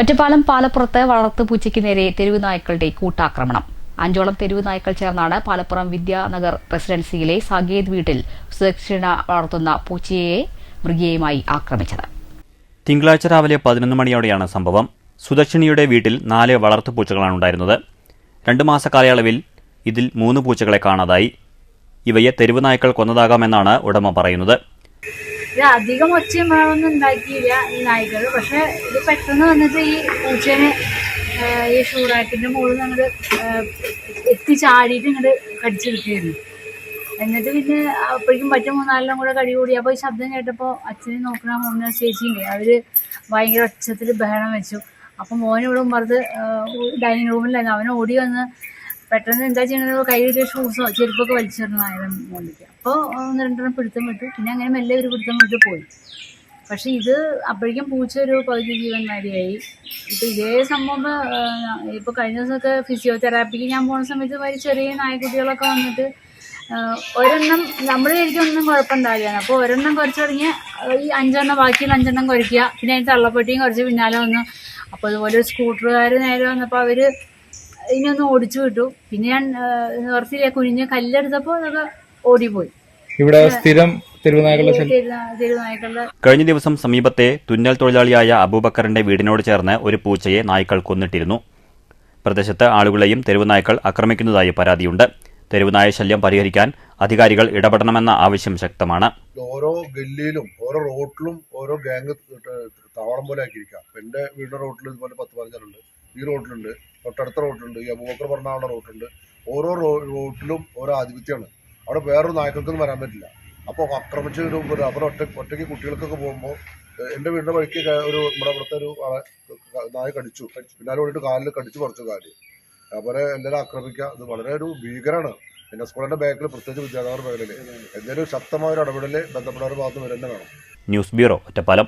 ഒറ്റപ്പാലം പാലപ്പുറത്ത് വളർത്തുപൂച്ചയ്ക്ക് നേരെ തെരുവ് നായ്ക്കളുടെ കൂട്ടാക്രമണം. അഞ്ചോളം തെരുവ് നായ്ക്കൾ ചേർന്നാണ് പാലപ്പുറം വിദ്യാനഗർ റെസിഡൻസിയിലെ സാകേത് വീട്ടിൽ സുദക്ഷിണ വളർത്തുന്ന പൂച്ചയെ മൃഗീയമായി ആക്രമിച്ചത്. തിങ്കളാഴ്ച രാവിലെ പതിനൊന്ന് മണിയോടെയാണ് സംഭവം. സുദക്ഷിണിയുടെ വീട്ടിൽ നാല് വളർത്തു പൂച്ചകളാണ് ഉണ്ടായിരുന്നത്. രണ്ട് മാസ കാലയളവിൽ ഇതിൽ മൂന്ന് പൂച്ചകളെ കാണാതായി. ഇവയെ തെരുവ് നായ്ക്കൾ കൊന്നതാകാമെന്നാണ് ഉടമ പറയുന്നത്. ഇത് അധികം ഒച്ചയും ഉണ്ടാക്കിയില്ല ഈ നായ്ക്കൾ. പക്ഷെ ഇത് പെട്ടെന്ന് വന്നിട്ട് ഈ പൂച്ചേനെ ഈ ഷൂറാക്കിന്റെ മുകളിൽ അങ്ങോട്ട് എത്തിച്ചാടിയിട്ട് ഇങ്ങോട്ട് കടിച്ചെടുക്കുകയായിരുന്നു എന്നിട്ട് പിന്നെ അപ്പോഴേക്കും പറ്റും മൂന്നാലെല്ലാം കൂടെ കടി കൂടി. അപ്പോൾ ഈ ശബ്ദം കേട്ടപ്പോൾ അച്ഛനെ നോക്കണ മോനെ ചേച്ചിയുണ്ട്. അവർ ഭയങ്കര ഒച്ചത്തിൽ ബഹളം വെച്ചു. അപ്പം മോൻ ഇവിടെ മറുത് ഡൈനിങ് റൂമിലായിരുന്നു. അവൻ ഓടി വന്ന് പെട്ടെന്ന് എന്താ ചെയ്യണത്? കയ്യിൽ ഷൂസോ ചെരുപ്പൊക്കെ വലിച്ചെറിഞ്ഞു ആയാലും മോളിലേക്ക് അപ്പോൾ ഒന്ന് രണ്ടെണ്ണം പിടുത്തം വിട്ടു. പിന്നെ അങ്ങനെ മെല്ലെ ഒരു പിടുത്തം വിട്ട് പോയി. പക്ഷെ ഇത് അപ്പോഴേക്കും പൂച്ച ഒരു പകുതി ജീവന്മാരിയായി ഇപ്പം ഇതേ സംഭവം ഇപ്പോൾ കഴിഞ്ഞ ദിവസമൊക്കെ ഫിസിയോതെറാപ്പിക്ക് ഞാൻ പോകുന്ന സമയത്ത് വരെ ചെറിയ നായ്ക്കുട്ടികളൊക്കെ വന്നിട്ട് ഒരെണ്ണം നമ്മൾ ശരിക്കും ഒന്നും കുഴപ്പമുണ്ടാവില്ല. അപ്പോൾ ഒരെണ്ണം കുറച്ച് തുടങ്ങിയ ഈ അഞ്ചെണ്ണം ബാക്കിയുള്ള അഞ്ചെണ്ണം കുറയ്ക്കുക. പിന്നെ അതിന് തള്ളപ്പെട്ടിയും കുറച്ച് പിന്നാലെ വന്നു. അപ്പോൾ അതുപോലെ ഒരു സ്കൂട്ടറുകാർ നേരെ വന്നപ്പോൾ അവർ ഇതിനൊന്ന് ഓടിച്ചു വിട്ടു. പിന്നെ ഞാൻ കുറച്ച് കുനിഞ്ഞ് കല്ലെടുത്തപ്പോ അതൊക്കെ ഓടിപ്പോയി. ഇവിടെ സ്ഥിരം കഴിഞ്ഞ ദിവസം സമീപത്തെ തുന്നൽ തൊഴിലാളിയായ അബൂബക്കറിന്റെ വീടിനോട് ചേർന്ന് ഒരു പൂച്ചയെ നായ്ക്കൾ കൊന്നിട്ടിരുന്നു. പ്രദേശത്ത് ആളുകളെയും തെരുവ് നായ്ക്കൾ ആക്രമിക്കുന്നതായി പരാതിയുണ്ട്. തെരുവ് നായ ശല്യം പരിഹരിക്കാൻ അധികാരികൾ ഇടപെടണമെന്ന ആവശ്യം ശക്തമാണ്. ഓരോ ഗല്ലിയിലും ഓരോ റോട്ടിലും ഓരോ ഗാങ് താവളം പോലെ ആക്കിയിരിക്കാം. എന്റെ വീടിന്റെ റോട്ടിലും റോട്ടിൽ ഇതുപോലെ പത്ത് പതിനഞ്ചുണ്ട് ഈ റോട്ടിലുണ്ട്. തൊട്ടടുത്ത റോട്ടിലുണ്ട്. ഈ അബൂബക്കർ പറഞ്ഞ റോട്ടുണ്ട് ഓരോ റോട്ടിലും ഓരോ ആധിപത്യമാണ്. അവിടെ വേറൊരു നായ്ക്കൾക്കൊന്നും വരാൻ പറ്റില്ല. അപ്പോൾ ആക്രമിച്ച ഒരു ഒരു അവർ ഒറ്റ ഒറ്റയ്ക്ക് കുട്ടികൾക്കൊക്കെ പോകുമ്പോൾ എന്റെ വീടിന്റെ വഴിക്ക് ഒരു നമ്മുടെ അവിടുത്തെ ഒരു നായ കടിച്ചു. പിന്നാലെ ഓടിട്ട് കാലിൽ കടിച്ചു പറിച്ചു കാൽ. അതുപോലെ എല്ലാവരും ആക്രമിക്കുക ഇത് വളരെ ഒരു ഭീകരമാണ് പിന്നെ സ്കൂളിന്റെ ബാക്കിൽ പ്രത്യേകിച്ച് വിദ്യാർത്ഥികളുടെ മേഖലയിൽ എന്തെങ്കിലും ശക്തമായ ഒരു ഇടപെടൽ ബന്ധപ്പെട്ടവരുടെ ഭാഗത്ത് വരെ തന്നെ വേണം ന്യൂസ് ബ്യൂറോ ഒറ്റപ്പാലം.